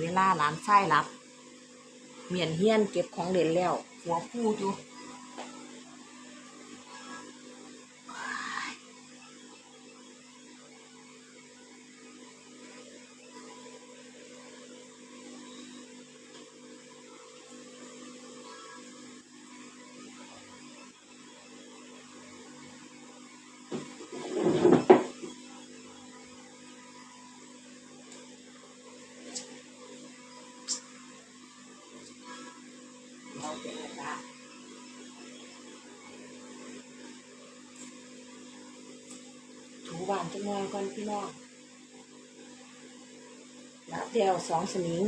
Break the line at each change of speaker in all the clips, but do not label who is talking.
เวลาร้านไส้รับ เมียนเฮียนเก็บของเด่นแล้ว หัวฟูอยู่ เราเป็นอะไระถูบานจะน้อยก่อนพี่น้องรับเดียวสองสนิง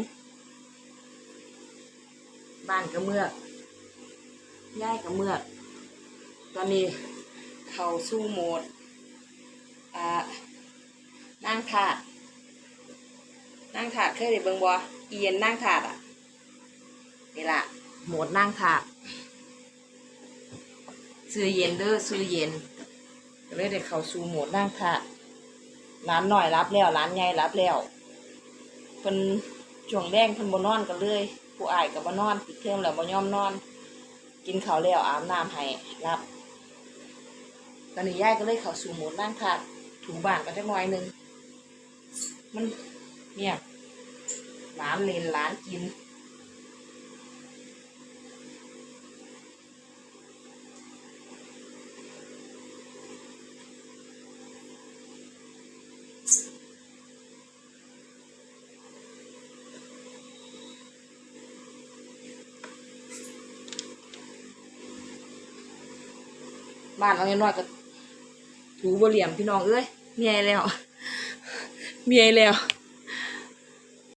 บ้านกระเมือกย่ายกระเมือก ตอนนี้เขาสู้โหมดอ่านั่งถาดนั่งถาดเคยได้เบิ่งบ่เอียนนั่งถาดอะนี่ละ โหมดนั่งถาดซื้อเย็นเด้อซื้อเย็นก็เลยได้เข้าสู่โหมดนั่งถาดร้านหน่อยรับแล้วร้านใหญ่รับแล้วเพิ่นช่วงแดงเพิ่นบ่นอนกันเลย ผู้อายก็บ่นอนปิดเทอมแล้วบ่ยอมนอน กินข้าวแล้วอาบน้ำให้รับตอนนี้ยายก็เลยเข้าสู่โหมดนั่งถาดถูบ้านก็จักหน่อยนึงมันเนี่ยร้านเลนร้านกิน บ้านเราน้อยก็ถูบเหลี่ยมพี่น้องเอ้ยเมียแล้ว เมียแล้ว